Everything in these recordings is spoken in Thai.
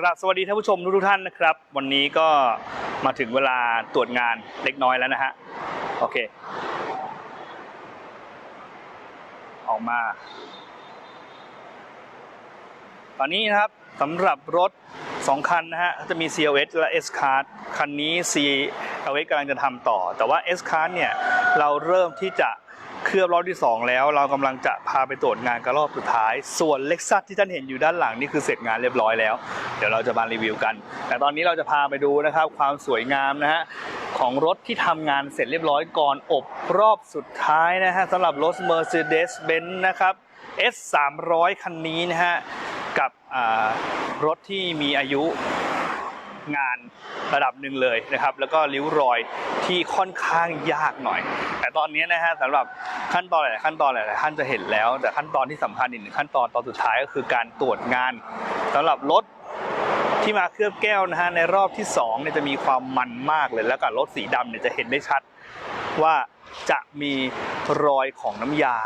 กราบสวัสดีท่านผู้ชมทุกท่านนะครับ วันนี้ก็มาถึงเวลาตรวจงานเล็กน้อยแล้วนะฮะโอเค ออกมา ตอนนี้นะครับสำหรับรถ 2 คันนะฮะจะมี CLS และ S Card คันนี้ CLS กำลังจะทำต่อ แต่ว่า S Card เนี่ย เราเริ่มที่จะ เคลือบรอบที่ 2 แล้วเรากำลังจะพาไปตรวจงานกันรอบสุดท้าย ส่วนเล็กซัสที่ท่านเห็นอยู่ด้านหลังนี่คือเสร็จงานเรียบร้อยแล้ว เดี๋ยวเราจะมารีวิวกัน แต่ตอนนี้เราจะพาไปดูนะครับความสวยงามนะฮะของรถที่ทำงานเสร็จเรียบร้อยก่อนอบรอบสุดท้ายนะฮะสำหรับรถ Mercedes-Benz นะครับ S 3 0 0 คันนี้นะฮะกับรถที่มีอายุ งานระดับหนึ่งเลยนะครับ แล้วก็ริ้วรอยที่ค่อนข้างยากหน่อย แต่ตอนนี้นะฮะสำหรับขั้นตอนหลายขั้นตอนหลายขั้นจะเห็นแล้ว แต่ขั้นตอนที่สำคัญอีกหนึ่งขั้นตอนตอนสุดท้ายก็คือการตรวจงานสำหรับรถที่มาเคลือบแก้วนะฮะในรอบที่สองเนี่ยจะมีความมันมากเลย แล้วกับรถสีดำเนี่ยจะเห็นได้ชัดว่าจะมีรอยของน้ำยา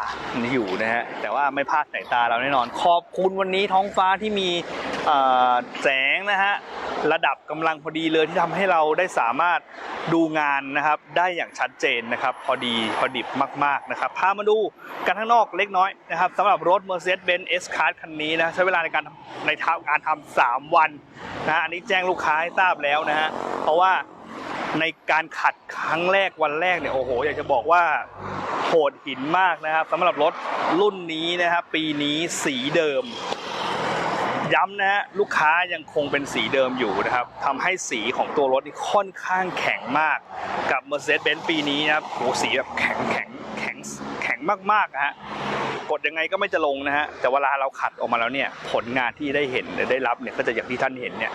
อยู่นะฮะแต่ว่าไม่พลาดสายตาเราแน่นอน ขอบคุณวันนี้ท้องฟ้าที่มีแสง นะฮะระดับกำลังพอดีเลยที่ทำให้เราได้สามารถดูงานนะครับ ได้อย่างชัดเจนนะครับ พอดีพอดิบมากๆนะครับพามาดูกันข้างนอกเล็กน้อยนะครับสำหรับรถ Mercedes-Benz S-Class คันนี้นะใช้เวลาในการในทำการทำสามวันนะฮะอันนี้แจ้งลูกค้าให้ทราบแล้วนะฮะเพราะว่าในการขัดครั้งแรกวันแรกเนี่ยโอ้โหอยากจะบอกว่าโหดหินมากนะครับสำหรับรถรุ่นนี้นะครับ ปีนี้สีเดิม ย้ำนะฮะลูกค้ายังคงเป็นสีเดิมอยู่นะครับทำให้สีของตัวรถนี่ค่อนข้างแข็งมากกับ Mercedes-Benz ปีนี้นะครับโหสีแบบแข็งแข็งแข็งแข็ง มากๆนะฮะกดยังไงก็ไม่จะลงนะฮะแต่เวลาเราขัดออกมาแล้วเนี่ยผลงานที่ได้เห็นหรือได้รับเนี่ยก็จะอย่างที่ท่านเห็นเนี่ย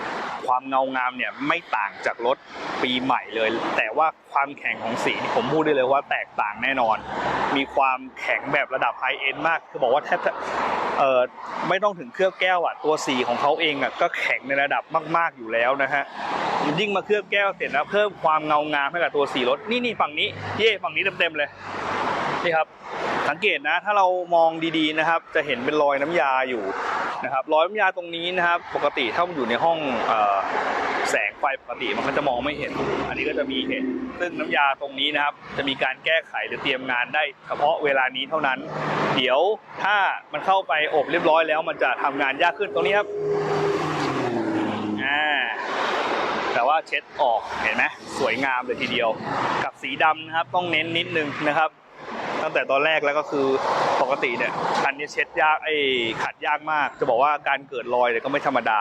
ความเงางามเนี่ยไม่ต่างจากรถปีใหม่เลย แต่ว่าความแข็งของสีที่ผมพูดได้เลยว่าแตกต่างแน่นอน มีความแข็งแบบระดับไฮเอ็นมากคือบอกว่าแทบเออไม่ต้องถึงเคลือบแก้วอะตัวสีของเขาเองอะก็แข็งในระดับมาก ๆอยู่แล้วนะฮะยิ่งมาเคลือบแก้วเสร็จแล้วเพิ่มความเงางามให้กับตัวสีรถนี่นี่ฝั่งนี้เย่ฝั่งนี้เต็มๆเลยนี่ครับ สังเกตนะถ้าเรามองดีๆนะครับ จะเห็นเป็นรอยน้ำยาอยู่นะครับรอยน้ำยาตรงนี้นะครับ ปกติถ้ามันอยู่ในห้องอแสงไฟปกติมันก็จะมองไม่เห็น อันนี้ก็จะมีเห็น ซึ่งน้ำยาตรงนี้นะครับ จะมีการแก้ไขหรือเตรียมงานได้เฉพาะเวลานี้เท่านั้น เดี๋ยวถ้ามันเข้าไปอบเรียบร้อยแล้ว มันจะทำงานยากขึ้นตรงนี้ครับอ่าแต่ว่าเช็ดออกเห็นไหมสวยงามเลยทีเดียว กับสีดำนะครับต้องเน้นนิดนึงนะครับ ตั้งแต่ตอนแรกแล้วก็คือปกติเนี่ยคันนี้เช็ดยากไอ้ขัดยากมาก จะบอกว่าการเกิดรอยเนี่ยก็ไม่ธรรมดา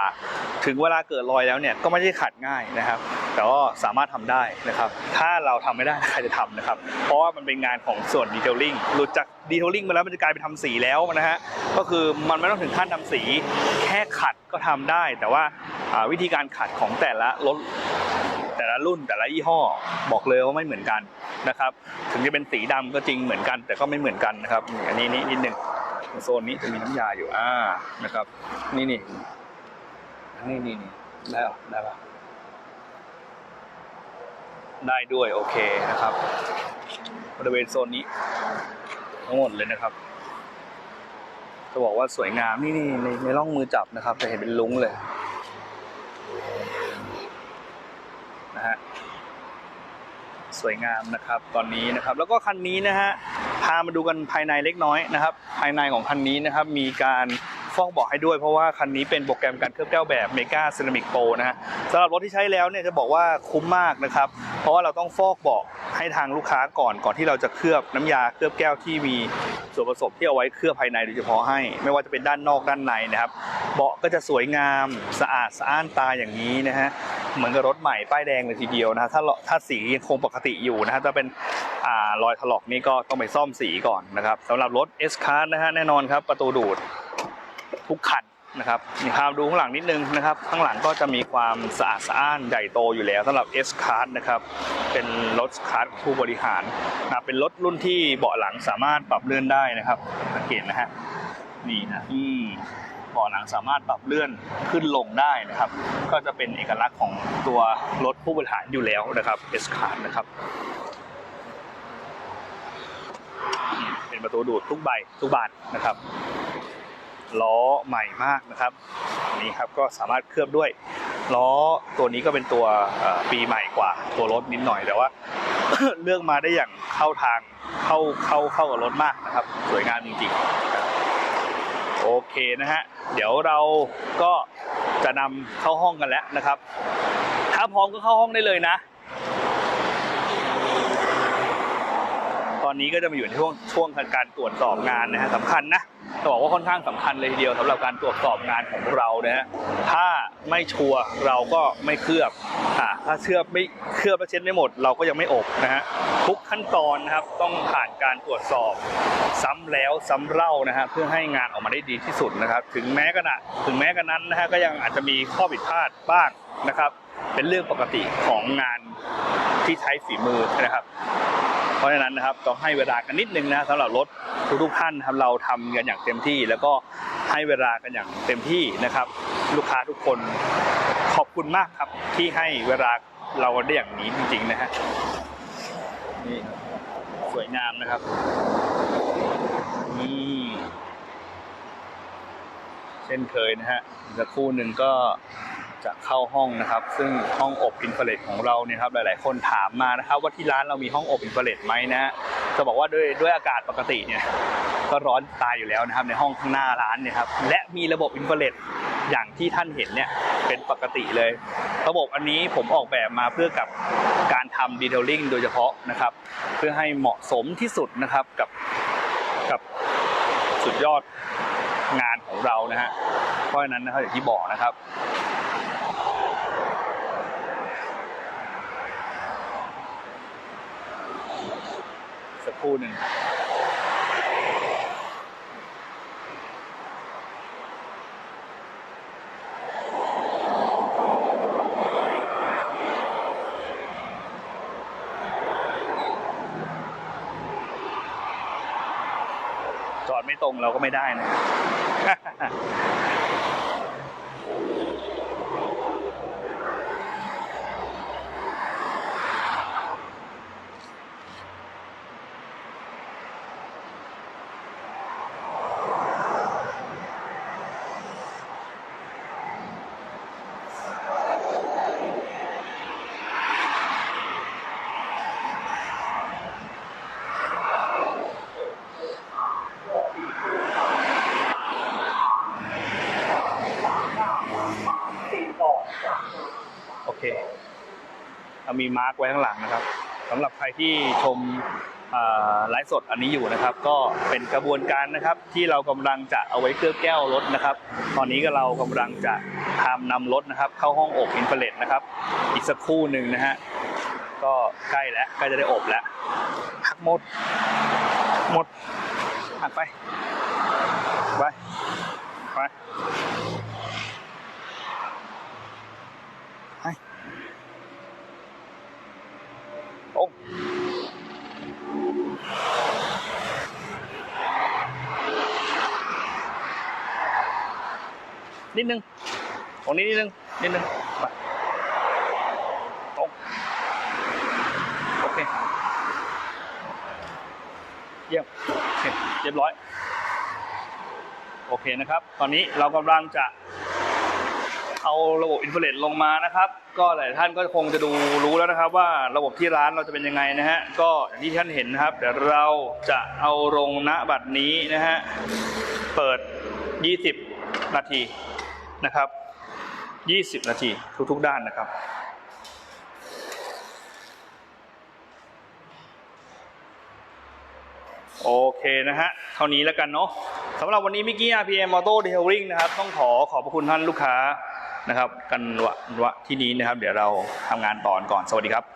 ถึงเวลาเกิดรอยแล้วเนี่ยก็ไม่ใช่ขัดง่ายนะครับ แต่ว่าสามารถทำได้นะครับ ถ้าเราทำไม่ได้ใครจะทำนะครับ เพราะว่ามันเป็นงานของส่วนดีเทลลิ่งหลุดจากดีเทลลิ่งมาแล้วมันจะกลายเป็นทำสีแล้วนะฮะก็คือมันไม่ต้องถึงขั้นทำสี แค่ขัดก็ทำได้ แต่ว่าวิธีการขัดของแต่ละรถ แต่ละรุ่นแต่ละยี่ห้อบอกเลยว่าไม่เหมือนกันนะครับ ถึงจะเป็นสีดำก็จริงเหมือนกัน แต่ก็ไม่เหมือนกันนะครับอันนี้นี่นิดหนึ่งโซนนี้จะมีน้ำยาอยู่อ่านะครับ นี่นี่นี่นี่นี่ได้ปะได้ปะได้ด้วยโอเคนะครับ บริเวณโซนนี้ ทั้งหมดเลยนะครับจะบอกว่าสวยงามนี่นี่ในในร่องมือจับนะครับ จะเห็นเป็นลุ้งเลย นะฮะสวยงามนะครับตอนนี้นะครับ แล้วก็คันนี้นะฮะพามาดูกันภายในเล็กน้อยนะครับ ภายในของคันนี้นะครับ มีการฟอกเบาะให้ด้วยเพราะว่าคันนี้เป็นโปรแกรมการเคลือบแก้วแบบเมกาเซรามิกโปรนะฮะสำหรับรถที่ใช้แล้วเนี่ยจะบอกว่าคุ้มมากนะครับ เพราะว่าเราต้องฟอกเบาะให้ทางลูกค้าก่อนก่อนที่เราจะเคลือบน้ำยาเคลือบแก้วที่มีส่วนผสมที่เอาไว้เคลือบภายในโดยเฉพาะให้ ไม่ว่าจะเป็นด้านนอกด้านในนะครับ เบาะก็จะสวยงามสะอาดสะอ้านตาอย่างนี้นะฮะ เหมือนกับรถใหม่ป้ายแดงเลยทีเดียวนะฮะถ้าถ้าสียังคงปกติอยู่นะฮะถ้าเป็นอ่ารอยถลอกนี่ก็ต้องไปซ่อมสีก่อนนะครับสำหรับรถ S Class นะฮะแน่นอนครับประตูดูดทุกคันนะครับนี่พาดูข้างหลังนิดนึงนะครับข้างหลังก็จะมีความสะอาดสะอ้านใหญ่โตอยู่แล้วสำหรับ S Class นะครับเป็นรถคลาสผู้บริหารนะเป็นรถรุ่นที่เบาะหลังสามารถปรับเลื่อนได้นะครับสังเกตนะฮะนี่นะอืม บาะหลังสามารถปรับเลื่อนขึ้นลงได้นะครับ ก็จะเป็นเอกลักษณ์ของตัวรถผู้บริหารอยู่แล้วนะครับ S Card นะครับเป็นประตูดูดทุกใบทุกบานนะครับล้อใหม่มากนะครับนี่ครับก็สามารถเคลือบด้วยล้อตัวนี้ก็เป็นตัวปีใหม่กว่า ตัวรถนิดหน่อยแต่ว่า เลือกมาได้อย่างเข้าทางเข้าเข้าเข้ากับรถมากนะครับ สวยงามจริงๆโอเคนะฮะ เดี๋ยวเราก็จะนำเข้าห้องกันแล้วนะครับ ถ้าพร้อมก็เข้าห้องได้เลยนะ ตอนนี้ก็จะมาอยู่ในช่วงช่วงการตรวจสอบงานนะฮะสำคัญนะ จะบอกว่าค่อนข้างสำคัญเลยทีเดียวสำหรับการตรวจสอบงานของเรานะฮะถ้าไม่ชัวร์เราก็ไม่เคลือบอ่าถ้าเชื่อบไม่เคลือบแล้วเช็ดไม่หมด เราก็ยังไม่อบนะฮะทุกขั้นตอนนะครับต้องผ่านการตรวจสอบซ้ำแล้วซ้ำเล่านะฮะเพื่อให้งานออกมาได้ดีที่สุดนะครับ ถึงแม้กระนั้นถึงแม้กระนั้นนะฮะก็ยังอาจจะมีข้อผิดพลาดบ้างนะครับ เป็นเรื่องปกติของงานที่ใช้ฝีมือนะครับ เพราะฉะนั้นนะครับต้องให้เวลากันนิดนึงนะสำหรับรถทุกๆท่านครับเราทำกันอย่างเต็มที่ แล้วก็ให้เวลากันอย่างเต็มที่นะครับ ลูกค้าทุกคนขอบคุณมากครับที่ให้เวลาเราได้อย่างนี้จริงๆนะฮะนี่สวยงามนะครับนี่เช่นเคยนะฮะสักครู่หนึ่งก็ จะเข้าห้องนะครับ ซึ่งห้องอบอินฟราเรดของเราเนี่ยครับหลายๆ คนถามมานะครับว่าที่ร้านเรามีห้องอบอินฟราเรดไหมนะจะบอกว่าด้วยด้วยอากาศปกติเนี่ยก็ร้อนตายอยู่แล้วนะครับในห้องข้างหน้าร้านเนี่ยครับและมีระบบอินฟราเรดอย่างที่ท่านเห็นเนี่ยเป็นปกติเลย ระบบอันนี้ผมออกแบบมาเพื่อกับการทำดีเทลลิ่งโดยเฉพาะนะครับ เพื่อให้เหมาะสมที่สุดนะครับกับกับสุดยอดงานของเรานะฮะเพราะฉะนั้นนะครับอย่างที่บอกนะครับ สักครู่หนึ่งจอดไม่ตรงเราก็ไม่ได้นะ มีมาร์กไว้ข้างหลังนะครับสำหรับใครที่ชมอ่าไลฟ์สดอันนี้อยู่นะครับ ก็เป็นกระบวนการนะครับที่เรากำลังจะเอาไว้เคลือบแก้วรถนะครับ ตอนนี้ก็เรากำลังจะทำนำรถนะครับ เข้าห้องอบอินฟราเรดนะครับ อีกสักครู่หนึ่งนะฮะก็ใกล้แล้วใกล้จะได้อบแล้วหักหมด หมดหักไปไปไป นิดนึงตรงนี้นิดนึงนิดนึงไปตรงโอเคเยี่ยมโอเคเรียบร้อย โอเคนะครับ ตอนนี้เรากำลังจะเอาระบบอินฟราเรดลงมานะครับ ก็หลายท่านก็คงจะดูรู้แล้วนะครับ ว่าระบบที่ร้านเราจะเป็นยังไงนะฮะก็อย่างที่ท่านเห็นนะครับ เดี๋ยวเราจะเอาลงณบัดนี้นะฮะเปิด 20 นาที นะครับ 20 นาทีทุกๆด้านนะครับ โอเคนะฮะ เท่านี้แล้วกันเนาะสำหรับวันนี้มิกกี้ RPM Auto Detailing นะครับ ต้องขอขอบพระคุณท่านลูกค้านะครับ กันวะวะที่นี้นะครับ เดี๋ยวเราทำงานต่อก่อน สวัสดีครับ